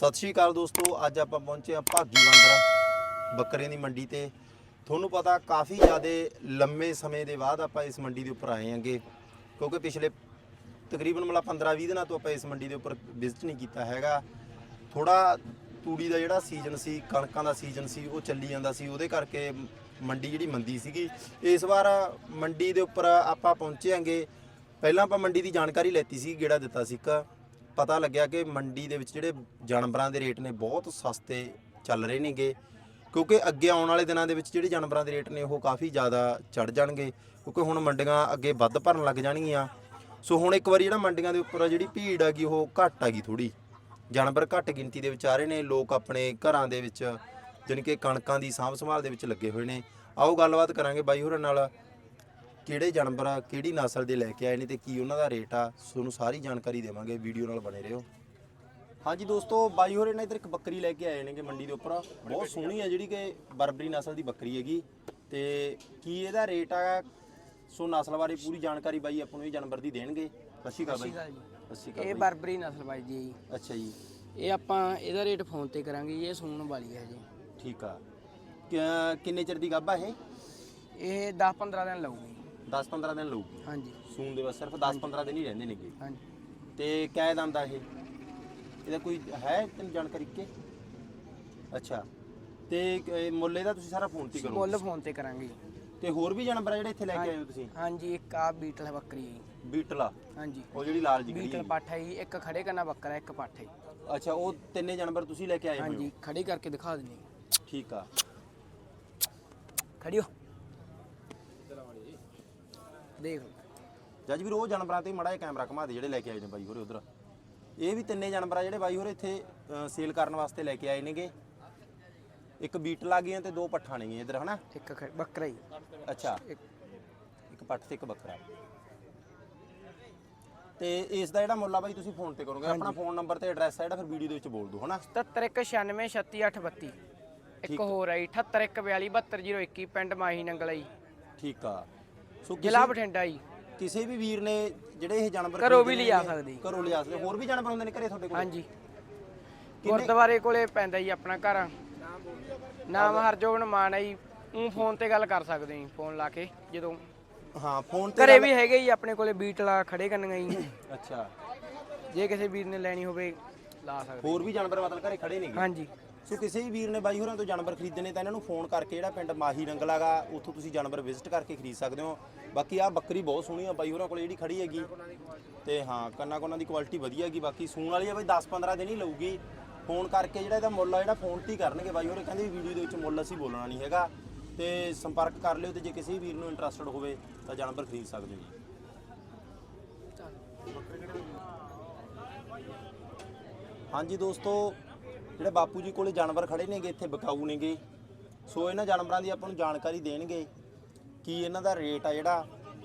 ਸਤਿ ਸ਼੍ਰੀ ਅਕਾਲ ਦੋਸਤੋ, ਅੱਜ ਆਪਾਂ ਪਹੁੰਚੇ ਆ ਭਾਗੀ ਵਾਂਦਰਾ ਬੱਕਰੀਆਂ ਦੀ ਮੰਡੀ ਤੇ। ਤੁਹਾਨੂੰ ਪਤਾ ਕਾਫੀ ਜ਼ਿਆਦਾ ਲੰਮੇ ਸਮੇਂ ਦੇ ਬਾਅਦ ਆਪਾਂ ਇਸ ਮੰਡੀ ਦੇ ਉੱਪਰ ਆਏ ਆਂਗੇ ਕਿਉਂਕਿ ਪਿਛਲੇ ਤਕਰੀਬਨ ਮਤਲਬ 15-20 ਦਿਨਾਂ ਤੋਂ ਆਪਾਂ ਇਸ ਮੰਡੀ ਦੇ ਉੱਪਰ ਵਿਜ਼ਿਟ ਨਹੀਂ ਕੀਤਾ ਹੈਗਾ। ਥੋੜਾ ਤੂੜੀ ਦਾ ਜਿਹੜਾ ਸੀਜ਼ਨ ਸੀ, ਕਣਕਾਂ ਦਾ ਸੀਜ਼ਨ ਸੀ, ਉਹ ਚੱਲੀ ਜਾਂਦਾ ਸੀ, ਉਹਦੇ ਕਰਕੇ ਮੰਡੀ ਜਿਹੜੀ ਮੰਦੀ ਸੀਗੀ। ਇਸ ਵਾਰ ਮੰਡੀ ਦੇ ਉੱਪਰ ਆਪਾਂ ਪਹੁੰਚੇ ਆਂਗੇ ਪਹਿਲਾਂ ਆਪਾਂ ਮੰਡੀ ਦੀ ਜਾਣਕਾਰੀ ਲੈਤੀ ਸੀ, ਗੇੜਾ ਦਿੱਤਾ ਸੀ ਇੱਕ। ਪਤਾ ਲੱਗਿਆ ਕਿ ਮੰਡੀ ਦੇ ਵਿੱਚ ਜਿਹੜੇ ਜਾਨਵਰਾਂ ਦੇ ਰੇਟ ਨੇ ਬਹੁਤ ਸਸਤੇ ਚੱਲ ਰਹੇ ਨੇਗੇ, ਕਿਉਂਕਿ ਅੱਗੇ ਆਉਣ ਵਾਲੇ ਦਿਨਾਂ ਦੇ ਵਿੱਚ ਜਿਹੜੇ ਜਾਨਵਰਾਂ ਦੇ ਰੇਟ ਨੇ ਉਹ ਕਾਫੀ ਜ਼ਿਆਦਾ ਚੜ ਜਾਣਗੇ, ਕਿਉਂਕਿ ਹੁਣ ਮੰਡੀਆਂ ਅੱਗੇ ਵੱਧ ਭਰਨ ਲੱਗ ਜਾਣਗੀਆਂ। ਸੋ ਹੁਣ ਇੱਕ ਵਾਰੀ ਜਿਹੜਾ ਮੰਡੀਆਂ ਦੇ ਉੱਪਰ ਜਿਹੜੀ ਭੀੜ ਹੈਗੀ ਉਹ ਘੱਟ ਹੈਗੀ ਥੋੜੀ ਜਾਨਵਰ ਘੱਟ ਗਿਣਤੀ ਦੇ ਵਿੱਚ ਆ ਰਹੇ ਨੇ, ਲੋਕ ਆਪਣੇ ਘਰਾਂ ਦੇ ਵਿੱਚ ਜਾਣੀ ਕਿ ਕਣਕਾਂ ਦੀ ਸਾਂਭ ਸੰਭਾਲ ਦੇ ਵਿੱਚ ਲੱਗੇ ਹੋਏ ਨੇ। ਆਓ ਗੱਲਬਾਤ ਕਰਾਂਗੇ ਬਾਈ ਹੋਰਾਂ ਨਾਲ। ਕਿਹੜੇ ਜਾਨਵਰ ਆ ਕਿਹੜੀ ਨਸਲ ਦੇ ਲੈ ਕੇ ਆਏ ਨੇ ਤੇ ਕੀ ਉਹਨਾਂ ਦਾ ਰੇਟ ਆ ਤੁਹਾਨੂੰ ਸਾਰੀ ਜਾਣਕਾਰੀ ਦੇਵਾਂਗੇ ਵੀਡੀਓ ਨਾਲ ਬਣੇ ਰਹੋ। ਹਾਂਜੀ ਦੋਸਤੋ ਬਾਈ ਹੋਰੇ ਨੇ ਇੱਧਰ ਇੱਕ ਬੱਕਰੀ ਲੈ ਕੇ ਆਏ ਨੇਗੇ ਮੰਡੀ ਦੇ ਉੱਪਰ। ਬਹੁਤ ਸੋਹਣੀ ਆ ਜਿਹੜੀ ਕਿ ਬਰਬਰੀ ਨਸਲ ਦੀ ਬੱਕਰੀ ਹੈਗੀ। ਤੇ ਕੀ ਇਹਦਾ ਰੇਟ ਆ? ਸੋ ਨਸਲ ਬਾਰੇ ਪੂਰੀ ਜਾਣਕਾਰੀ ਬਾਈ ਆਪਾਂ ਨੂੰ ਇਹ ਜਾਨਵਰ ਦੀ ਦੇਣਗੇ। ਸ਼੍ਰੀ ਅਕਾਲ ਬਾਈ। ਸਤਿ ਸ਼੍ਰੀ ਇਹ ਬਰਬਰੀ ਨਸਲ ਬਾਈ ਜੀ। ਅੱਛਾ ਜੀ। ਇਹ ਆਪਾਂ ਇਹਦਾ ਰੇਟ ਫੋਨ ਤੇ ਕਰਾਂਗੇ ਜੀ, ਇਹ ਸੂਣ ਵਾਲੀ ਹੈ ਜੀ। ਠੀਕ ਆ। ਕਿ- ਕਿੰਨੇ ਚਿਰ ਦੀ ਗੱਭਾ ਇਹ? ਇਹ 10 15 ਦਿਨ ਲਊਗੀ। 10-15 ਦਿਨ ਲਊਗੀ। ਹਾਂਜੀ। ਸੂਨ ਦੇ ਬਸ ਸਿਰਫ 10-15 ਦਿਨ ਹੀ ਰਹਿੰਦੇ ਨੇਗੇ। ਹਾਂਜੀ। ਤੇ ਕਿਆ ਆ ਇਹ? ਇਹਦਾ ਕੋਈ ਹੈ ਤੈਨੂੰ ਜਾਣਕਾਰੀ ਕਿ ਅੱਛਾ। ਤੇ ਇਹ ਮੁੱਲ ਇਹਦਾ ਤੁਸੀਂ ਸਾਰਾ ਫੋਨ ਤੇ ਹੀ ਕਰੋ ਮੁੱਲ ਫੋਨ ਤੇ ਕਰਾਂਗੇ ਜੀ। ਤੇ ਹੋਰ ਵੀ ਜਾਨਵਰ ਆ ਜਿਹੜੇ ਇੱਥੇ ਲੈ ਕੇ ਆਏ ਹੋ ਤੁਸੀਂ? ਹਾਂਜੀ ਇੱਕ ਆ ਬੀਟਲ ਹੈ ਬੱਕਰੀ ਹੈ ਜੀ। ਬੀਟਲਾ ਹਾਂਜੀ। ਉਹ ਜਿਹੜੀ ਲਾਲ ਜੀ ਬੀਟਲ ਪੱਠ ਹੈ ਜੀ, ਇੱਕ ਖੜੇ ਕਰਨਾ ਬੱਕਰਾ ਇੱਕ ਪੱਠ ਹੈ ਜੀ। ਅੱਛਾ ਉਹ ਤਿੰਨੇ ਜਾਨਵਰ ਤੁਸੀਂ ਲੈ ਕੇ ਆਏ ਹੋਏ ਹੋ? ਹਾਂਜੀ ਖੜੀ ਕਰਕੇ ਦਿਖਾ ਦਿੰਦੇ ਹਾਂ। ਠੀਕ ਆ। ਖੜੀ ਹੋ ਦੇਖ ਲਓ। ਜੱਜ ਵੀਰ ਉਹ ਜਾਨਵਰਾਂ ਤੇ ਮੜਾ ਜਿਹਾ ਕੈਮਰਾ ਘੁਮਾ ਦੇ ਜਿਹੜੇ ਲੈ ਕੇ ਆਏ ਨੇ ਬਾਈ ਹੋਰੇ ਉਧਰ। ਇਹ ਵੀ ਤਿੰਨੇ ਜਾਨਵਰ ਆ ਜਿਹੜੇ ਬਾਈ ਹੋਰੇ ਇੱਥੇ ਸੇਲ ਕਰਨ ਵਾਸਤੇ ਲੈ ਕੇ ਆਏ ਨੇਗੇ। ਇੱਕ ਬੀਟਲ ਆ ਗਈਆਂ ਤੇ ਦੋ ਪੱਠਾਂ ਨੇਗੀਆਂ ਇੱਧਰ ਹਨਾ? ਇੱਕ ਖ- ਬੱਕਰਾ ਹੀ। ਅੱਛਾ। ਇੱਕ ਪੱਠ ਤੇ ਇੱਕ ਬੱਕਰਾ। ਤੇ ਇਸ ਦਾ ਜਿਹੜਾ ਮੁੱਲ ਆ ਬਾਈ ਤੁਸੀਂ ਫੋਨ ਤੇ ਕਰੋਗੇ। ਆਪਣਾ ਫੋਨ ਨੰਬਰ ਤੇ ਐਡਰੈਸ ਆ ਜਿਹੜਾ ਫਿਰ ਵੀਡੀਓ ਦੇ ਵਿੱਚ ਬੋਲ ਦਿਓ ਹਨਾ? 7196363832 ਇੱਕ ਹੋਰ ਆਈ 7814427021 ਪਿੰਡ ਮਾਹੀ ਨੰਗਲਾ ਜੀ ਠੀਕ ਆ। ਸੋ ਜ਼ਿਲ੍ਹਾ ਬਠਿੰਡਾ ਜੀ। ਕਿਸੇ ਵੀ ਵੀਰ ਨੇ ਜਿਹੜੇ ਇਹ ਜਾਨਵਰ ਘਰੋਂ ਵੀ ਖਰੀਦਣੇ ਲਿਜਾ ਸਕਦੇ। ਘਰੋਂ ਲਿਜਾ ਸਕਦੇ। ਹੋਰ ਵੀ ਜਾਨਵਰ ਹੁੰਦੇ ਨੇ ਘਰੇ ਤੁਹਾਡੇ ਕੋਲ? ਹਾਂਜੀ। ਗੁਰਦੁਆਰੇ ਕੋਲੇ ਪੈਂਦਾ ਜੀ ਆਪਣਾ ਘਰ। ਨਾਮ ਹਰਜੋਗਨ ਮਾਨ ਹੈ ਜੀ। ਉਹ ਫੋਨ ਤੇ ਗੱਲ ਕਰ ਸਕਦੇ ਜੀ ਫੋਨ ਲਾ ਕੇ ਜਦੋਂ। ਹਾਂ ਫੋਨ ਤੇ ਘਰੇ ਵੀ ਹੈਗੇ ਜੀ ਆਪਣੇ ਕੋਲੇ ਬੀਟਲਾ ਖੜੇ ਕਰਨੀਆਂ ਜੀ। ਅੱਛਾ। ਜੇ ਕਿਸੇ ਵੀਰ ਨੇ ਲੈਣੀ ਹੋਵੇ ਲਾ ਸਕਦੇ ਹੋਰ ਵੀ ਜਾਨਵਰ ਮਤਲਬ ਘਰੇ ਖੜੇ ਨੇਗੇ? ਹਾਂਜੀ। ਸੋ ਕਿਸੇ ਵੀ ਵੀਰ ਨੇ ਬਾਈ ਹੋਰਾਂ ਤੋਂ ਜਾਨਵਰ ਖਰੀਦਣੇ ਤਾਂ ਇਹਨਾਂ ਨੂੰ ਫੋਨ ਕਰਕੇ ਜਿਹੜਾ ਪਿੰਡ ਮਾਹੀ ਰੰਗਲਾਗਾ ਉੱਥੋਂ ਤੁਸੀਂ ਜਾਨਵਰ ਵਿਜ਼ਿਟ ਕਰਕੇ ਖਰੀਦ ਸਕਦੇ ਹੋ। ਬਾਕੀ ਆ ਬੱਕਰੀ ਬਹੁਤ ਸੋਹਣੀ ਆ ਬਾਈ ਹੋਰਾਂ ਕੋਲ ਜਿਹੜੀ ਖੜੀ ਹੈਗੀ। ਤੇ ਹਾਂ, ਕੰਨਾ ਕੋਨਾਂ ਦੀ ਕੁਆਲਿਟੀ ਵਧੀਆ ਹੈਗੀ ਬਾਕੀ ਸੂਣ ਵਾਲੀ ਆ ਬਾਈ 10-15 ਦਿਨ ਹੀ ਲਊਗੀ। ਫੋਨ ਕਰਕੇ ਜਿਹੜਾ ਇਹਦਾ ਮੁੱਲ ਆ, ਜਿਹੜਾ ਫੋਨ ਤੇ ਹੀ ਕਰਨਗੇ ਬਾਈ ਹੋਰੇ। ਕਹਿੰਦੇ ਵੀਡੀਓ ਦੇ ਵਿੱਚ ਮੁੱਲ ਅਸੀਂ ਬੋਲਣਾ ਨਹੀਂ ਹੈਗਾ। ਤੇ ਸੰਪਰਕ ਕਰ ਲਿਓ ਤੇ ਜੇ ਕਿਸੇ ਵੀਰ ਨੂੰ ਇੰਟਰਸਟਡ ਹੋਵੇ ਤਾਂ ਜਾਨਵਰ ਖਰੀਦ ਸਕਦੇ ਹੋ। ਜੀ ਹਾਂਜੀ ਦੋਸਤੋ ਜਿਹੜੇ ਬਾਪੂ ਜੀ ਕੋਲੇ ਜਾਨਵਰ ਖੜੇ ਨੇਗੇ ਇੱਥੇ ਬਕਾਊ ਨੇਗੇ। ਸੋ ਇਹਨਾਂ ਜਾਨਵਰਾਂ ਦੀ ਆਪਾਂ ਨੂੰ ਜਾਣਕਾਰੀ ਦੇਣਗੇ ਕੀ ਇਹਨਾਂ ਦਾ ਰੇਟ ਆ ਜਿਹੜਾ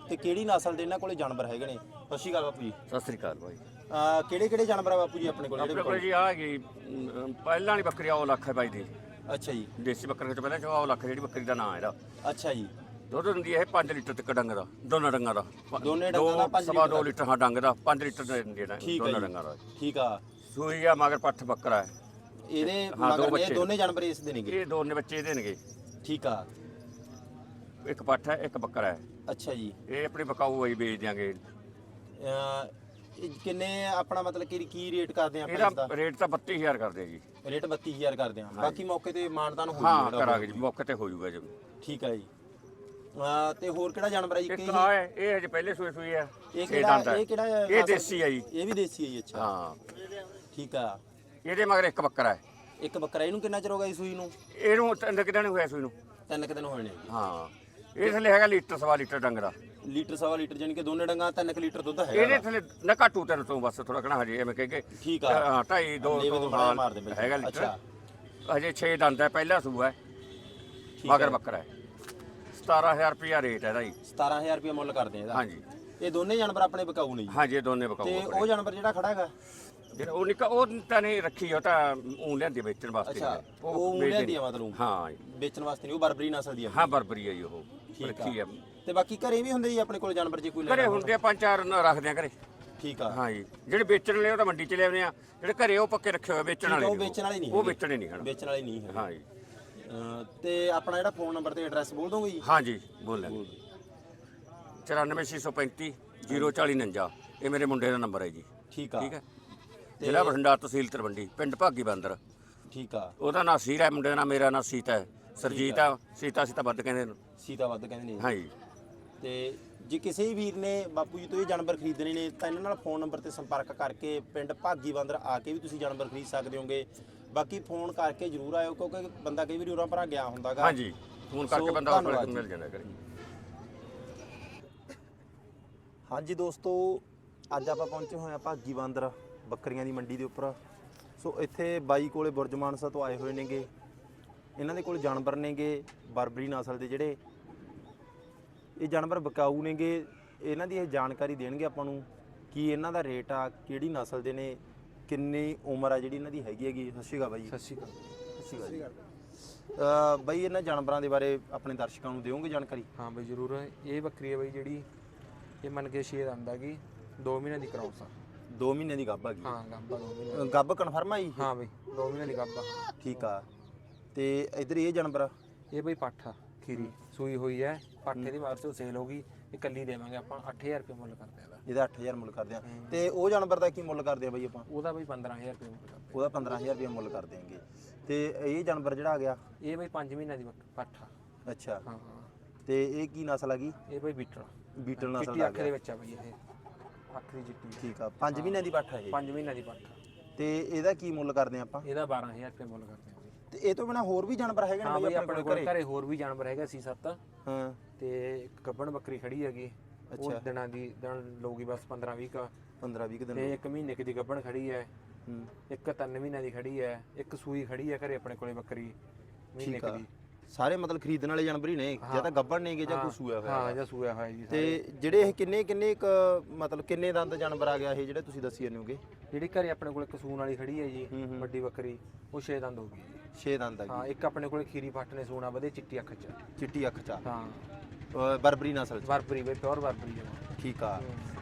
ਤੇ ਕਿਹੜੀ ਨਸਲ ਦੇ ਇਹਨਾਂ ਕੋਲੇ ਜਾਨਵਰ ਹੈਗੇ ਨੇ। ਸਤਿ ਸ਼੍ਰੀ ਅਕਾਲ ਬਾਪੂ ਜੀ। ਸਤਿ ਸ੍ਰੀ ਅਕਾਲ ਬਾਈ। ਅਹ ਕਿਹੜੇ ਕਿਹੜੇ ਜਾਨਵਰ ਆ ਬਾਪੂ ਜੀ ਆਪਣੇ ਕੋਲ ਜਿਹੜੇ ਆਪਣੇ ਕੋਲ ਜੀ ਆ ਗਈ ਅਮ, ਪਹਿਲਾਂ ਵਾਲੀ ਬੱਕਰੀ ਆ ਉਹ ਲੱਖ ਹੈ ਬਾਈ ਦੀ? ਅੱਛਾ ਜੀ। ਦੇਸੀ ਬੱਕਰੀ ਤੋਂ ਪਹਿਲਾਂ ਉਹ ਲੱਖ ਜਿਹੜੀ ਬੱਕਰੀ ਦਾ ਨਾਂ ਹੈ ਇਹਦਾ। ਅੱਛਾ ਜੀ। ਦੁੱਧ ਦਿੰਦੀ ਹੈ 5 ਲੀਟਰ ਤੱਕ ਡੰਗ ਦਾ ਦੋਨਾਂ ਡੰਗਾਂ ਦਾ। ਪ- ਦੋਨੇ ਡੰਗਾਂ ਦਾ ਦੋ- ਪੰਜ ਸਵਾ ਲੀਟਰ ਦੋ। ਲੀਟਰ ਹਾਂ ਡੰਗ ਦਾ 5 ਲੀਟਰ ਦੇ ਦਿੰਦੀ ਹੈ ਠੀਕ ਆ ਦੋਨਾਂ ਜੀ। ਡੰਗਾਂ ਦਾ। ਠੀਕ ਆ। ਸੂਈ ਆ ਮਗਰ ਪੱਠ ਬੱਕਰਾ ਹੈ। ਇਹਦੇ ਹਾਂ, ਦੋ ਮਗਰ ਇਹ ਬੱਚੇ। ਦੋਨੇ ਜਾਨਵਰ ਇਸ ਦੇ ਨੇਗੇ? ਇਹ ਦੋਨੇ ਬੱਚੇ ਨੇਗੇ। ਠੀਕ ਆ। ਇੱਕ ਪੱਠ ਹੈ ਇੱਕ ਬੱਕਰਾ ਹੈ। ਅੱਛਾ ਜੀ। ਇਹ ਆਪਣੀ ਬਕਾਊ ਆਈ ਵੇਚ ਦਿਆਂਗੇ। ਅਹ ਇਹ ਕਿੰਨੇ ਆਪਣਾ ਮਤਲਬ ਕਿ ਕੀ ਰੇਟ ਕਰਦੇ ਆ ਆਪਾਂ ਇਹਦਾ ਇਸ ਰੇਟ ਤਾਂ 32000 ਕਰਦੇ ਆ ਜੀ। ਰੇਟ 32000 ਕਰਦੇ ਆ। ਬਾਕੀ ਮੌਕੇ ਤੇ ਮਾਨਦਾਨ ਹੋ ਹਾਂ ਜਿਹੜਾ ਕਰਾਂਗੇ ਜੀ ਮੌਕੇ ਤੇ ਹੋ ਜਾਊਗਾ ਜੀ। ਠੀਕ ਹੈ ਜੀ। ਅਹ ਤੇ ਹੋਰ ਕਿਹੜਾ ਜਾਨਵਰ ਹੈ ਜੀ? ਇੱਕ ਕਿ ਆ ਹੈ ਇਹ ਹਜੇ ਪਹਿਲੇ ਸੂਏ ਸੂਈ ਹੈ ਇਹ ਕਿਹੜਾ। ਇਹ ਕਿਹੜਾ ਇਹ ਦੇਸੀ ਹੈ ਜੀ। ਇਹ ਵੀ ਦੇਸੀ ਹੈ ਜੀ ਅੱਛਾ। ਹਾਂ। ਠੀਕ ਆ। ਇਹਦੇ ਮਗਰ ਇੱਕ ਬੱਕਰਾ ਹੈ। ਇੱਕ ਬੱਕਰਾ ਇਹਨੂੰ ਕਿੰਨਾ ਚਿਰ ਹੋ ਗਿਆ ਜੀ ਸੂਈ ਨੂੰ? ਇਹਨੂੰ ਤਿੰਨ ਕੁ ਦਿਨ ਹੋਇਆ ਸੂਈ ਨੂੰ। ਤਿੰਨ ਕੁ ਦਿਨ ਹੋਏ ਨੇ ਹਾਂ ਇਹ ਥੱਲੇ ਹੈਗਾ ਲੀਟਰ ਸਵਾ ਲੀਟਰ ਡੰਗ ਦਾ ਲੀਟਰ ਸਵਾ ਲੀਟਰ ਜਾਨੀ ਕਿ ਦੋਨੇ ਡੰਗਾ ਤਿੰਨ ਕੁ ਲੀਟਰ ਦੁੱਧ ਹੈਗਾ ਇਹਦੇ ਥੱਲੇ ਨਾ ਘੱਟੂ ਤਿੰਨ ਤੋਂ ਬਸ ਥੋੜਾ ਕਣਾ ਹਜੇ ਐਵੇਂ ਕਹਿ ਕੇ। ਠੀਕ ਆ। ਹਾਂ ਢਾਈ ਦੋ ਲੇਵੇ ਤੋਂ ਤੋਂ ਬੜਾ ਹਾਂ, ਮਾਰਦੇ ਬਿਲਕੁਲ। ਹੈਗਾ ਲੀਟਰ। ਹਜੇ 6 ਦੰਦ ਹੈ ਪਹਿਲਾ ਸੂਆ ਹੈ। ਠੀਕ ਮਗਰ। ਬੱਕਰਾ ਹੈ। 17000 ਰੁਪਿਆ ਰੇਟ ਹੈ ਇਹਦਾ ਜੀ। 17000 ਰੁਪਏ ਮੁੱਲ ਕਰਦੇ ਆ ਇਹਦਾ। ਹਾਂਜੀ। ਇਹ ਦੋਨੇ ਜਾਨਵਰ ਆਪਣੇ ਬਕਾਊ ਨੇ ਜੀ। ਹਾਂਜੀ ਇਹ ਦੋਨੇ ਬਕਾਊ ਤੇ। ਉਹ ਜਾਨਵਰ ਜਿਹੜਾ ਖੜਾ ਹੈਗਾ? ਜਿਹੜਾ ਉਹ ਨਿੱਕਾ ਉਹ ਤਾਂ ਨਹੀਂ ਰੱਖੀ ਉਹ ਤਾਂ ਉਹ ਲਿਆਂਦੀ ਵੇਚਣ ਵਾਸਤੇ ਅੱਛਾ ਹੈ। ਉਹ ਵੇਚਦੇ ਲੈਂਦੀ ਆ ਮਤਲਬ ਹਾਂ। ਵੇਚਣ ਵਾਸਤੇ ਨਹੀਂ ਉਹ ਬਰਬਰੀ ਨਸਲ ਦੀ ਆ। ਹਾਂ ਬਰਬਰੀ ਹੈ ਜੀ ਉਹ। ਠੀਕ ਆ। ਰੱਖੀ ਹੈ ਤੇ ਬਾਕੀ ਘਰੇ ਵੀ ਹੁੰਦੇ ਜੀ ਆਪਣੇ ਕੋਲ ਜਾਨਵਰ ਜੇ ਕੋਈ ਲੈਣਾ ਘਰੇ ਹੁੰਦੇ ਆ ਪੰਜ ਚਾਰ ਨਾ ਰੱਖਦੇ ਆ ਘਰੇ। ਠੀਕ ਆ। ਹਾਂ ਜੀ। ਜਿਹੜੇ ਵੇਚਣ ਵਾਲੇ ਉਹ ਤਾਂ ਮੰਡੀ ਚ ਲਿਆਉਂਦੇ ਆ। ਜਿਹੜੇ ਘਰੇ ਉਹ ਪੱਕੇ ਰੱਖੇ ਹੋਏ ਵੇਚਣ ਵਾਲੇ ਉਹ ਵੇਚਣ ਵਾਲੇ ਨਹੀਂ ਉਹ ਹੈਗੇ। ਵੇਚਣੇ ਨਹੀਂ ਹਨ ਵੇਚਣ ਵਾਲੇ ਨਹੀਂ ਹੈ ਹਾਂ ਜੀ। ਤੇ ਆਪਣਾ ਜਿਹੜਾ ਫੋਨ ਨੰਬਰ ਤੇ ਐਡਰੈਸ ਬੋਲ ਦੋਗੇ ਜੀ? ਹਾਂ ਜੀ ਬੋਲ ਲੈ। 94635 04049 ਇਹ ਮੇਰੇ ਮੁੰਡੇ ਦਾ ਨੰਬਰ ਹੈ ਜੀ। ਠੀਕ ਆ। ਠੀਕ ਹੈ? ਜ਼ਿਲ੍ਹਾ ਬਠਿੰਡਾ ਤਹਿਸੀਲ ਤਰਵੰਡੀ ਪਿੰਡ ਭਾਗੀ ਬੰਦਰ। ਠੀਕ ਆ। ਉਹਦਾ ਨਾਂ ਸੀਰ ਹੈ ਮੁੰਡੇ ਦਾ ਨਾਂ ਮੇਰਾ ਨਾਂ ਸੀਤਾ ਹੈ। ਸਰਜੀਤ ਆ। ਸੀਤਾ ਸੀਤਾ ਵੱਧ ਕਹਿੰਦੇ ਨੇ। ਸੀਤਾ ਵੱਧ ਕਹਿੰਦੇ ਨੇ। ਹਾਂ ਜੀ ਤੇ ਜੇ ਕਿਸੇ ਵੀਰ ਨੇ ਬਾਪੂ ਜੀ ਤੋਂ ਇਹ ਜਾਨਵਰ ਖਰੀਦਣੇ ਨੇ ਤਾਂ ਇਹਨਾਂ ਨਾਲ ਫੋਨ ਨੰਬਰ ਤੇ ਸੰਪਰਕ ਕਰਕੇ ਪਿੰਡ ਭਾਗੀ ਬੰਦਰ ਆ ਕੇ ਵੀ ਤੁਸੀਂ ਜਾਨਵਰ ਖਰੀਦ ਸਕਦੇ ਹੋਗੇ। ਬਾਕੀ ਫੋਨ ਕਰਕੇ ਜਰੂਰ ਆਇਓ ਕਿਉਂਕਿ ਬੰਦਾ ਕਈ ਵਾਰੀ ਉਰਾਂ ਭਰਾ ਗਿਆ ਹੁੰਦਾਗਾ। ਹਾਂ ਜੀ ਫੋਨ ਕਰਕੇ ਸੋ, ਬੰਦਾ ਉਸ ਧੰਨਵਾਦ ਮਿਲ ਜਾਂਦਾ ਕਰੇ। ਹਾਂਜੀ ਦੋਸਤੋ ਅੱਜ ਆਪਾਂ ਪਹੁੰਚੇ ਹੋਏ ਆ ਭਾਗੀ ਬਾਂਦਰ। ਬੱਕਰੀਆਂ ਦੀ ਮੰਡੀ ਦੇ ਉੱਪਰ। ਸੋ ਇੱਥੇ ਬਾਈ ਕੋਲੇ ਬੁਰਜ ਮਾਨਸਾ ਤੋਂ ਆਏ ਹੋਏ ਨੇਗੇ। ਇਹਨਾਂ ਦੇ ਕੋਲ ਜਾਨਵਰ ਨੇਗੇ ਬਰਬਰੀ ਨਸਲ ਦੇ ਜਿਹੜੇ। ਇਹ ਜਾਨਵਰ ਬਕਾਊ ਨੇਗੇ। ਇਹਨਾਂ ਦੀ ਇਹ ਜਾਣਕਾਰੀ ਦੇਣਗੇ ਆਪਾਂ ਨੂੰ ਕੀ ਇਹਨਾਂ ਦਾ ਰੇਟ ਆ ਕਿਹੜੀ ਨਸਲ ਦੇ ਨੇ ਕਿੰਨੀ ਉਮਰ ਆ ਜਿਹੜੀ ਇਹਨਾਂ ਦੀ ਹੈਗੀ ਹੈਗੀ। ਸਤਿ ਸ਼੍ਰੀ ਅਕਾਲ ਬਾਈ ਸਤਿ ਸ਼੍ਰੀ ਅਕਾਲ। ਸਤਿ ਸ਼੍ਰੀ ਅਕਾਲ ਅਹ ਬਾਈ ਇਹਨਾਂ ਜਾਨਵਰਾਂ ਦੇ ਬਾਰੇ ਆਪਣੇ ਦਰਸ਼ਕਾਂ ਨੂੰ ਦਿਓਗੇ ਜਾਣਕਾਰੀ? ਹਾਂ ਬਈ ਜ਼ਰੂਰ। ਇਹ ਬੱਕਰੀ ਹੈ ਬਈ ਜਿਹੜੀ ਇਹ ਮੰਨ ਕੇ ਸ਼ੇਰ ਆਂਦਾ ਕਿ 2 ਮਹੀਨੇ ਦੀ ਕਰਾਉਸ 2 ਮਹੀਨੇ ਦੀ ਗੱਭ ਹੈਗੀ ਹਾਂ ਗੱਬਾ 2 ਮਹੀਨੇ ਗੱਭ ਕਨਫਰਮ ਆ ਜੀ ਹਾਂ ਬਈ 2 ਮਹੀਨੇ ਦੀ ਗੱਬਾ ਠੀਕ ਆ। ਤੇ ਇਧਰ ਇਹ ਜਾਨਵਰ ਇਹ ਬਈ ਪਾਠਾ ਖੀਰੀ। ਸੂਈ ਹੋਈ ਹੈ ਪਾਠੇ ਦੀ ਵਾਰ ਤੋਂ ਸੇਲ ਹੋ ਗਈ। ਇਹ ਕੱਲੀ ਦੇਵਾਂਗੇ ਆਪਾਂ 8000 ਰੁਪਏ ਮੁੱਲ ਕਰਦੇ ਆ ਇਹਦਾ। ਇਹਦਾ 8000 ਮੁੱਲ ਕਰਦੇ ਆ। ਤੇ ਉਹ ਜਾਨਵਰ ਦਾ ਕੀ ਮੁੱਲ ਕਰਦੇ ਆ ਬਾਈ ਆਪਾਂ? ਉਹਦਾ ਬਈ 15000 ਰੁਪਏ ਮੁੱਲ ਕਰਦੇ ਉਹਦਾ 15000 ਰੁਪਏ ਮੁੱਲ ਕਰ ਦੇਂਗੇ ਤੇ ਇਹ ਜਾਨਵਰ ਜਿਹੜਾ ਆ ਗਿਆ? ਆ। ਇਹ ਬਈ 5 ਮਹੀਨਿਆਂ ਦੀ ਪਾਠਾ ਅੱਛਾ। ਹਾਂ ਤੇ ਇਹ ਕੀ ਨਸਲ ਹੈਗੀ ਇਹ ਬਈ ਬੀਟਲ। ਬੀਟਲ ਨਸਲ ਚਿੱਟੀ ਦਾ ਅੱਖ ਦੇ ਵਿੱਚ ਆ ਬਈ ਇਹ। ਅੱਖ ਦੀ ਚਿੱਟੀ। ਠੀਕ ਆ 5 ਮਹੀਨਿਆਂ ਦੀ ਪੱਠ ਹੈ ਇਹ? 5 ਮਹੀਨਿਆਂ ਦੀ ਪਾਠਾ ਤੇ ਇਹਦਾ ਕੀ ਮੁੱਲ ਕਰਦੇ ਆ ਆਪਾਂ? ਇਹਦਾ 12000 ਰੁਪਏ ਮੁੱਲ ਕਰਦੇ ਆ ਬਈ ਤੇ ਇਹ ਤੋਂ ਬਿਨਾ ਹੋਰ ਵੀ ਜਾਨਵਰ ਹੈਗੇ ਨੇ ਹਾਂ ਬਾਈ ਬਈ ਆਪਣੇ ਕੋਲ ਘਰੇ? ਹੋਰ ਵੀ ਜਾਨਵਰ ਹੈਗਾ ਸੀ ਸੱਤ। ਹਾਂ। ਤੇ ਇੱਕ ਗੱਬਣ ਬੱਕਰੀ ਖੜੀ ਹੈਗੀ। ਉਹ। ਦਿਨਾਂ ਦੀ ਦਿਨ ਲਊਗੀ ਬਸ 15 20 ਕ। 15 20 ਦਿਨ ਤੇ ਇੱਕ ਮਹੀਨੇ ਕੁ ਦੀ ਗੱਬਣ ਖੜੀ ਹੈ। ਹੂੰ। ਇੱਕ ਤਿੰਨ ਮਹੀਨਿਆਂ ਦੀ ਖੜੀ ਹੈ। ਇੱਕ ਸੂਈ ਖੜੀ ਹੈ ਘਰੇ ਆਪਣੇ ਕੋਲੇ ਬੱਕਰੀ। ਮਹੀਨੇ ਕੁ ਆ। ਦੀ। ਸਾਰੇ ਮਤਲਬ ਖਰੀਦਣ ਵਾਲੇ ਜਾਨਵਰ ਹੀ ਨੇ ਜਾਂ ਤਾਂ ਗੱਬਣ ਨੇਗੇ ਜਾਂ ਕੋਈ ਸੂਆ ਹੋਇਆ ਹਾਂ ਜਾਂ ਸੂਇਆ ਹੋਇਆ ਜੀ ਤੇ ਜਿਹੜੇ ਇਹ ਕਿੰਨੇ ਕਿੰਨੇ ਇੱਕ ਮਤਲਬ ਕਿੰਨੇ ਦੰਦ ਜਾਨਵਰ ਆ ਗਿਆ ਇਹ ਜਿਹੜੇ ਤੁਸੀਂ ਦੱਸੀ ਜਾਂਦੇ ਹੋਗੇ? ਜਿਹੜੀ ਘਰੇ ਆਪਣੇ ਕੋਲੇ ਕਸੂਨ ਵਾਲੀ ਖੜੀ ਹੈ ਜੀ ਵੱਡੀ ਬੱਕਰੀ ਉਹ ਛੇ ਦੰਦ ਹੋ ਗਈ। ਜੀ 6 ਦੰਦ ਆ ਹਾਂ ਇੱਕ ਆਪਣੇ ਕੋਲੇ ਖੀਰੀ ਫੱਟ ਨੇ ਸੂਣਾ ਵਧੇ ਚਿੱਟੀ ਅੱਖ ਚ। ਚਿੱਟੀ ਅੱਖ ਚਾ ਹਾਂ। ਬਰਬਰੀ ਨਸਲ ਚ। ਬਰਬਰੀ ਬਈ ਪਿਓਰ ਬਰਬਰੀ ਹੈ ਠੀਕ ਆ।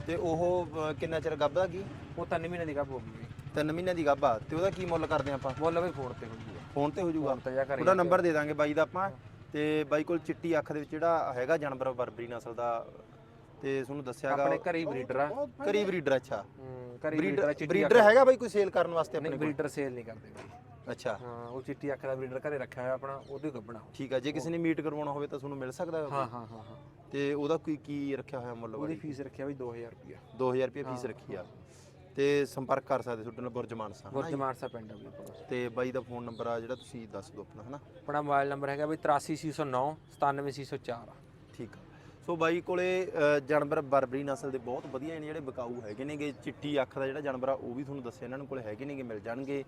ਤੇ ਉਹ ਕਿੰਨਾ ਚਿਰ ਗੱਭਾ ਕੀ? ਉਹ ਤਿੰਨ ਮਹੀਨੇ ਦੀ ਗੱਭ ਹੋ ਗਈ। ਤਿੰਨ ਮਹੀਨਿਆਂ ਦੀ ਗੱਭਾ। ਤੇ ਉਹਦਾ ਕੀ ਮੁੱਲ ਕਰਦੇ ਆਪਾਂ? ਮੁੱਲ ਬਈ ਫੋਨ ਤੇ ਹੋ ਜੂਗਾ ਫੋਨ ਤੇ ਹੋ ਜਾਊਗਾ। ਤੇ ਜਾਂ ਨੰਬਰ ਦੇ ਦਾਂਗੇ ਬਾਈ ਦਾ ਆਪਾਂ। ਤੇ ਬਾਈ ਕੋਲ ਚਿੱਟੀ ਅੱਖ ਦੇ ਵਿੱਚ ਜਿਹੜਾ ਹੈਗਾ ਜਾਨਵਰ ਬਰਬਰੀ ਨਸਲ ਦਾ ਤੇ ਤੁਹਾਨੂੰ ਦੱਸਿਆਗਾ ਆਪਣੇ ਘਰੇ ਬਰੀਡਰ ਆ। ਕਰੀ ਬਰੀਡਰ ਅੱਛਾ। ਹੂੰ, ਘਰੇ ਬਰੀਡਰ ਬਰੀਡਰ ਚਿੱਟੀ ਬਰੀਡਰ ਹੈਗਾ ਬਾਈ ਕੋਈ ਸੇਲ ਕਰਨ ਵਾਸਤੇ ਆਪਣੇ ਕੋਲ? ਬਰੀਡਰ ਸੇਲ ਨਹੀਂ ਕਰਦੇ ਬਈ। ਅੱਛਾ। ਹਾਂ ਉਹ ਚਿੱਟੀ ਅੱਖ ਦਾ ਬਰੀਡਰ ਘਰੇ ਰੱਖਿਆ ਹੋਇਆ ਆਪਣਾ ਉਹਦੇ ਗੱਬਣਾ ਠੀਕ ਆ ਜੇ ਕਿਸੇ ਨੇ ਮੀਟ ਕਰਵਾਉਣਾ ਹੋਵੇ ਤਾਂ ਤੁਹਾਨੂੰ ਮਿਲ ਸਕਦਾ ਹੈ? ਹਾਂ ਹਾਂ ਹਾਂ ਹਾਂ। ਤੇ ਉਹਦਾ ਕੋਈ ਕੀ ਰੱਖਿਆ ਹੋਇਆ ਮੁੱਲ ਉਹਦੀ ਫੀਸ ਰੱਖਿਆ ਬਈ 2000 ਰੁਪਿਆ 2000 ਰੁਪਏ ਫੀਸ ਰੱਖੀ ਆ। ਤੇ ਸੰਪਰਕ ਕਰ ਸਕਦੇ ਤੁਹਾਡੇ ਨਾਲ ਬੁਰਜ ਮਾਨਸਾ ਹਨਾ ਗੁਰਜ ਮਾਨਸਾ ਪਿੰਡ ਆ ਬਈ ਆਪਣਾ ਤੇ ਬਾਈ ਦਾ ਫੋਨ ਨੰਬਰ ਆ ਜਿਹੜਾ ਤੁਸੀਂ ਦੱਸ ਦਿਓ ਆਪਣਾ ਹਨਾ ਆਪਣਾ ਮੋਬਾਈਲ ਨੰਬਰ ਹੈਗਾ ਬਈ 83609 97604 ਠੀਕ ਆ। ਸੋ ਬਾਈ ਕੋਲੇ ਅ, ਜਾਨਵਰ ਬਰਬਰੀ ਨਸਲ ਦੇ ਬਹੁਤ ਵਧੀਆ ਨੇ ਜਿਹੜੇ ਬਕਾਊ ਹੈਗੇ ਨੇਗੇ। ਚਿੱਟੀ ਅੱਖ ਦਾ ਜਿਹੜਾ ਜਾਨਵਰ ਆ ਉਹ ਵੀ ਤੁਹਾਨੂੰ ਦੱਸਿਆ ਇਹਨਾਂ ਨੂੰ ਕੋਲੇ ਹੈਗੇ ਨੇਗੇ ਮਿਲ ਜਾਣਗੇ।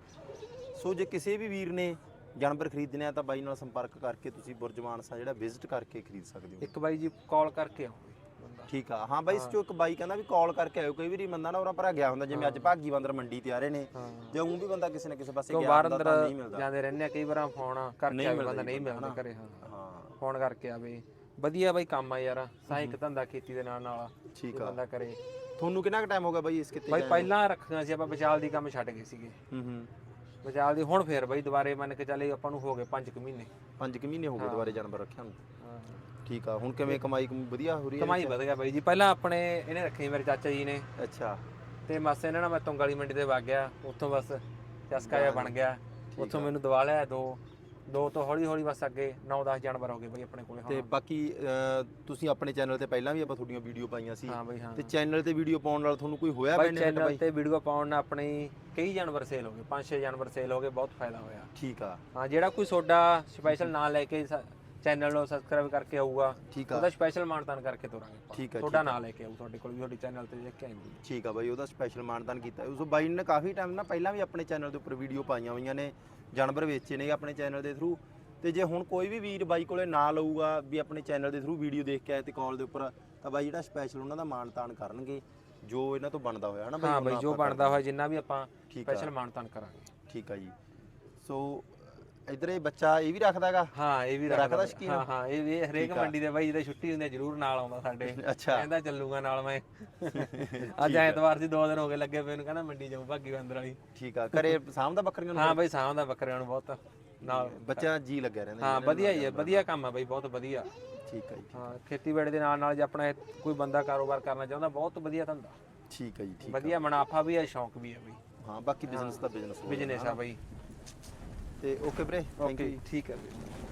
ਸੋ ਜੇ ਕਿਸੇ ਵੀ ਵੀਰ ਨੇ ਜਾਨਵਰ ਖਰੀਦਣੇ ਆ ਤਾਂ ਬਾਈ ਨਾਲ ਸੰਪਰਕ ਕਰਕੇ ਤੁਸੀਂ ਬੁਰਜ ਮਾਨਸਾ ਜਿਹੜਾ ਵਿਜ਼ਿਟ ਕਰਕੇ ਖਰੀਦ ਸਕਦੇ ਹੋ। ਇੱਕ ਬਾਈ ਜੀ ਕਾਲ ਕਰਕੇ ਆਓ। ਠੀਕ ਆ। ਹਾਂ ਬਾਈ ਇਸ ਚੋਂ ਇੱਕ ਬਾਈ ਕਹਿੰਦਾ ਵੀ ਕਾਲ ਕਰਕੇ ਆਇਓ ਕਈ ਵਾਰੀ ਬੰਦਾ ਨਾ ਉਹਨਾਂ ਭਰਾ ਗਿਆ ਹੁੰਦਾ ਜਿਵੇਂ ਅੱਜ ਭਾਗੀ ਬੰਦਰ ਮੰਡੀ ਤੇ ਆ ਰਹੇ ਨੇ। ਜੇ ਉਹ ਵੀ ਬੰਦਾ ਕਿਸੇ ਨਾ ਕਿਸੇ ਪਾਸੇ ਗਿਆ ਹੁੰਦਾ ਤਾਂ ਨਹੀਂ ਮਿਲਦਾ। ਜਾਂਦੇ ਰਹਿੰਦੇ ਆ ਕਈ ਵਾਰ ਫੋਨ ਕਰਕੇ ਆਵੇ ਬੰਦਾ ਨਹੀਂ ਮਿਲਦਾ। ਘਰੇ ਹਾਂ। ਹਾਂ। ਫੋਨ ਕਰਕੇ ਆਵੇ ਵਧੀਆ ਬਾਈ ਕੰਮ ਆ ਯਾਰ ਸਹਾਇਕ ਧੰਦਾ ਖੇਤੀ ਦੇ ਨਾਲ ਨਾਲ ਠੀਕ ਆ। ਬੰਦਾ ਕਰੇ। ਤੁਹਾਨੂੰ ਕਿੰਨਾ ਕੁ ਟਾਈਮ ਹੋ ਗਿਆ ਬਾਈ ਇਸ ਕਿਤੇ ਬਾਈ? ਪਹਿਲਾਂ ਰੱਖੀਆਂ ਸੀ ਆਪਾਂ ਵਿਚਾਲ ਦੀ ਕੰਮ ਛੱਡ ਗਏ ਸੀਗੇ। ਹੂੰ ਹੂੰ। ਵਿਚਾਲ ਦੀ ਹੁਣ ਫੇਰ ਬਾਈ ਦੁਬਾਰੇ ਮੰਨ ਕੇ ਚੱਲੇ ਆਪਾਂ ਨੂੰ ਹੋ ਗਏ 5 ਕੁ ਮਹੀਨੇ। ਪੰਜ ਕੁ ਮਹੀਨੇ ਹੋ ਗਏ ਦੁਬਾਰੇ ਜਾਨਵਰ ਰੱਖਿਆ ਨੂੰ। ਠੀਕ ਆ ਹੁਣ ਕਿਵੇਂ ਕਮਾਈ ਕਮੂਈ ਵਧੀਆ ਹੋ ਰਹੀ ਹੈ ਕਮਾਈ ਵਧ ਗਿਆ ਬਾਈ ਜੀ ਪਹਿਲਾਂ ਆਪਣੇ ਇਹਨੇ ਰੱਖੀ ਮੇਰੇ ਚਾਚਾ ਜੀ ਨੇ। ਅੱਛਾ। ਤੇ ਮਾਸੇ ਇਹਨਾਂ ਨਾਲ ਮੈਂ ਤੁੰਗਾਲੀ ਮੰਡੀ ਤੇ ਵਗ ਗਿਆ ਉੱਥੋਂ ਬਸ ਚਸਕਾ ਜਿਹਾ ਬਣ ਗਿਆ। ਉੱਥੋਂ ਮੈਨੂੰ ਦਵਾ ਲਿਆ ਦੋ ਦੋ ਤੋਂ ਹੌਲੀ ਹੌਲੀ ਬਸ ਅੱਗੇ 9-10 ਜਾਨਵਰ ਹੋ ਗਏ ਬਈ ਆਪਣੇ ਕੋਲੇ ਤੇ ਬਾਕੀ ਅਹ, ਤੁਸੀਂ ਆਪਣੇ ਚੈਨਲ ਤੇ ਪਹਿਲਾਂ ਵੀ ਆਪਾਂ ਤੁਹਾਡੀਆਂ ਵੀਡੀਓ ਪਾਈਆਂ ਸੀ। ਹਾਂ ਬਈ ਹਾਂ। ਤੇ ਚੈਨਲ ਤੇ ਵੀਡੀਓ ਪਾਉਣ ਨਾਲ ਤੁਹਾਨੂੰ ਕੋਈ ਹੋਇਆ ਬਾਈ ਬੈਨੀਫਿਟ ਚੈਨਲ ਬਾਈ? ਤੇ ਵੀਡੀਓ ਪਾਉਣ ਨਾਲ ਆਪਣੇ ਕਈ ਜਾਨਵਰ ਸੇਲ ਹੋ ਗਏ ਪੰਜ ਛੇ ਜਾਨਵਰ ਸੇਲ ਹੋ ਗਏ ਬਹੁਤ ਫਾਇਦਾ ਹੋਇਆ। ਠੀਕ ਆ। ਹਾਂ ਜਿਹੜਾ ਕੋਈ ਤੁਹਾਡਾ ਸਪੈਸ਼ਲ ਨਾਂ ਲੈ ਕੇ ਚੈਨਲ ਨੂੰ ਸਬਸਕ੍ਰਾਈਬ ਕਰਕੇ ਆਊਗਾ। ਠੀਕ ਆ। ਉਹਦਾ ਸਪੈਸ਼ਲ ਮਾਨਤਾਨ ਕਰਕੇ ਤੋਰਾਂਗੇ ਆਪਾਂ। ਠੀਕ ਆ, ਤੁਹਾਡਾ ਨਾਂ ਲੈ ਕੇ ਆਊ ਤੁਹਾਡੇ ਕੋਲ ਵੀ ਤੁਹਾਡੀ ਚੈਨਲ ਤੇ ਦੇਖ ਕੇ ਆਏਗੀ ਠੀਕ ਆ ਬਾਈ ਉਹਦਾ ਸਪੈਸ਼ਲ ਮਾਨਦਾਨ ਕੀਤਾ। ਉਸ ਬਾਈ ਨੇ ਕਾਫੀ ਟਾਈਮ ਨਾ ਪਹਿਲਾਂ ਵੀ ਆਪਣੇ ਚੈਨਲ ਦੇ ਉੱਪਰ ਵੀਡੀਓ ਪਾਈਆਂ ਹੋਈਆਂ ਨੇ ਜਾਨਵਰ ਵੇਚੇ ਨੇ ਆਪਣੇ ਚੈਨਲ ਦੇ ਥਰੂ ਤੇ ਜੇ ਹੁਣ ਕੋਈ ਵੀ ਵੀਰ ਬਾਈ ਕੋਲੇ ਨਾ ਲਊਗਾ ਵੀ ਆਪਣੇ ਚੈਨਲ ਦੇ ਥਰੂ ਵੀਡੀਓ ਦੇਖ ਕੇ ਆਏ ਤੇ ਕਾਲ ਦੇ ਉੱਪਰ ਤਾਂ ਬਾਈ ਜਿਹੜਾ ਸਪੈਸ਼ਲ ਉਹਨਾਂ ਦਾ ਮਾਨਤਾਨ ਕਰਨਗੇ ਜੋ ਇਹਨਾਂ ਤੋਂ ਬਣਦਾ ਹੋਇਆ ਹਨਾ ਬਾਈ? ਹਾਂ ਉਹਨਾਂ ਬਈ ਜੋ ਆਪਾਂ ਬਣਦਾ ਹੋਇਆ ਜਿੰਨਾ ਵੀ ਆਪਾਂ ਠੀਕ ਆ। ਸਪੈਸ਼ਲ ਮਾਨਤਾਨ ਕਰਾਂਗੇ। ਠੀਕ ਆ ਜੀ। ਸੋ ਇਧਰ ਇਹ ਬੱਚਾ ਇਹ ਵੀ ਰੱਖਦਾਗਾ ਹਾਂ ਇਹ ਵੀ ਰੱਖਦਾ ਸ਼ੌਕੀਨ? ਹਾਂ ਹਾਂ ਇਹ ਵੀ ਹਰੇਕ। ਮੰਡੀ ਦੇ ਬਾਈ ਜਿਹਦੇ ਛੁੱਟੀ ਹੁੰਦੀ ਆ ਜ਼ਰੂਰ ਨਾਲ ਆਉਂਦਾ ਸਾਡੇ। ਅੱਛਾ। ਕਹਿੰਦਾ ਚੱਲੂਗਾ ਨਾਲ ਮੈਂ। ਅੱਜ ਐਤਵਾਰ ਸੀ ਦੋ ਦਿਨ ਹੋ ਗਏ ਲੱਗੇ ਪਏ ਨੂੰ ਕਹਿੰਦਾ ਮੰਡੀ ਜਾਊ ਭਾਗੀ ਬੰਦਰ ਵਾਲੀ। ਠੀਕ ਆ ਘਰੇ ਸਾਂਭਦਾ ਬੱਕਰੀਆਂ ਨੂੰ ਹਾਂ ਬਾਈ ਦਾ ਬੱਕਰਿਆਂ ਨੂੰ ਬਹੁਤ ਨਾਲ। ਬੱਚਾ ਜੀ ਲੱਗਿਆ ਰਹਿੰਦਾ ਹਾਂ ਵਧੀਆ ਹੀ ਹੈ ਵਧੀਆ ਕੰਮ ਹੈ ਬਾਈ ਬਹੁਤ ਵਧੀਆ। ਠੀਕ ਆ ਜੀ ਹਾਂ ਖੇਤੀਬਾੜੀ ਦੇ ਨਾਲ ਨਾਲ ਜੇ ਆਪਣਾ ਕੋਈ ਬੰਦਾ ਕਾਰੋਬਾਰ ਕਰਨਾ ਚਾਹੁੰਦਾ ਬਹੁਤ ਵਧੀਆ ਧੰਦਾ। ਠੀਕ ਆ ਜੀ ਠੀਕ ਵਧੀਆ ਮੁਨਾਫਾ ਵੀ ਹੈ ਸ਼ੌਂਕ ਵੀ ਹੈ ਬਾਈ। ਹਾਂ ਬਾਕੀ ਬਿਜ਼ਨਸ ਦਾ ਬਿਜ਼ਨਸ ਬਿਜ਼ਨਸ ਆ ਬਾਈ। ਤੇ ਓਕੇ ਵੀਰੇ ਥੈਂਕ ਯੂ ਠੀਕ ਹੈ ਵੀਰੇ।